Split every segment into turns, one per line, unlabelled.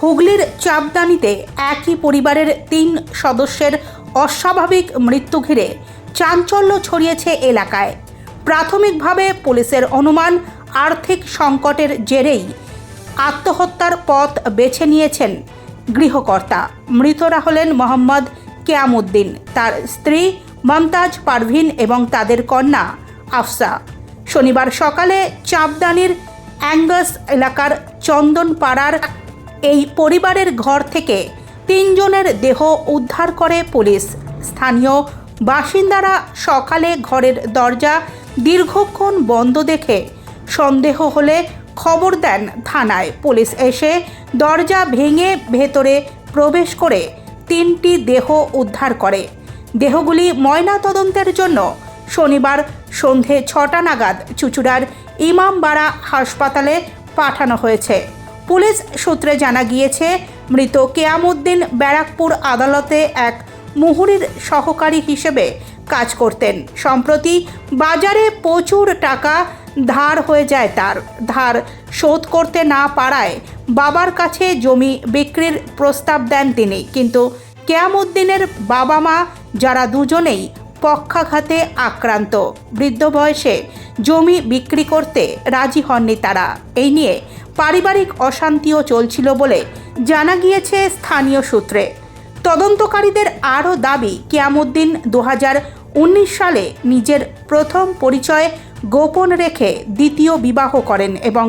হুগলির চাপদানিতে একই পরিবারের তিন সদস্যের অস্বাভাবিক মৃত্যু ঘিরে চাঞ্চল্য ছড়িয়েছে এলাকায়। প্রাথমিকভাবে পুলিশের অনুমান, আর্থিক সংকটের জেরেই আত্মহত্যার পথ বেছে নিয়েছেন গৃহকর্তা। মৃতরা হলেন মোহাম্মদ কেয়ামুদ্দিন, তার স্ত্রী মমতাজ পারভিন এবং তাদের কন্যা আফসা। শনিবার সকালে চাপদানির অ্যাঙ্গাস এলাকার চন্দনপাড়ার এই পরিবারের ঘর থেকে তিনজনের দেহ উদ্ধার করে পুলিশ। স্থানীয় বাসিন্দারা সকালে ঘরের দরজা দীর্ঘক্ষণ বন্ধ দেখে সন্দেহ হলে খবর দেন থানায়। পুলিশ এসে দরজা ভেঙে ভেতরে প্রবেশ করে তিনটি দেহ উদ্ধার করে। দেহগুলি ময়নাতদন্তের জন্য শনিবার সন্ধে ছটা নাগাদ চুচুড়ার ইমামবাড়া হাসপাতালে পাঠানো হয়েছে। পুলিশ সূত্রে জানা গিয়েছে, মৃত কেয়ামুদ্দিন ব্যারাকপুর আদালতে এক মুহুরির সহকারী হিসেবে কাজ করতেন। সম্প্রতি বাজারে প্রচুর টাকা ধার হয়ে যায় তার। ধার শোধ করতে না পারায় বাবার কাছে জমি বিক্রির প্রস্তাব দেন তিনি। কিন্তু কেয়ামুদ্দিনের বাবা মা যারা দুজনেই পক্ষাঘাতে আক্রান্ত, বৃদ্ধ বয়সে জমি বিক্রি করতে রাজি হননি তারা। এই নিয়ে পারিবারিক অশান্তিও চলছিল বলে জানা গিয়েছে স্থানীয় সূত্রে। তদন্তকারীদের আরও দাবি, কিয়ামুদ্দিন দু হাজার উনিশ সালে নিজের প্রথম পরিচয় গোপন রেখে দ্বিতীয় বিবাহ করেন এবং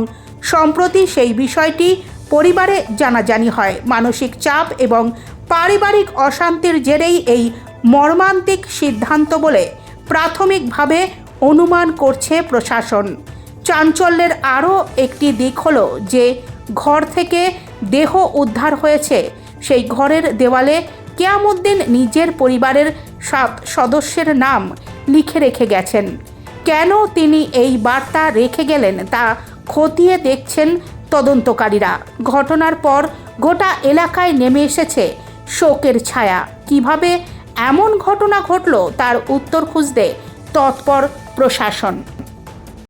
সম্প্রতি সেই বিষয়টি পরিবারে জানাজানি হয়। মানসিক চাপ এবং পারিবারিক অশান্তির জেরেই এই মর্মান্তিক সিদ্ধান্ত বলে প্রাথমিকভাবে অনুমান করছে প্রশাসন। চাঞ্চল্যের আরও একটি দিক হলো যে ঘর থেকে দেহ উদ্ধার হয়েছে। সেই ঘরের দেওয়ালে কেয়ামুদ্দিন নিজের পরিবারের সাত সদস্যের নাম লিখে রেখে গেছেন। কেন তিনি এই বার্তা রেখে গেলেন তা খতিয়ে দেখছেন তদন্তকারীরা। ঘটনার পর গোটা এলাকায় নেমে এসেছে শোকের ছায়া। কীভাবে এমন ঘটনা ঘটল তার উত্তর খুঁজতে তৎপর প্রশাসন।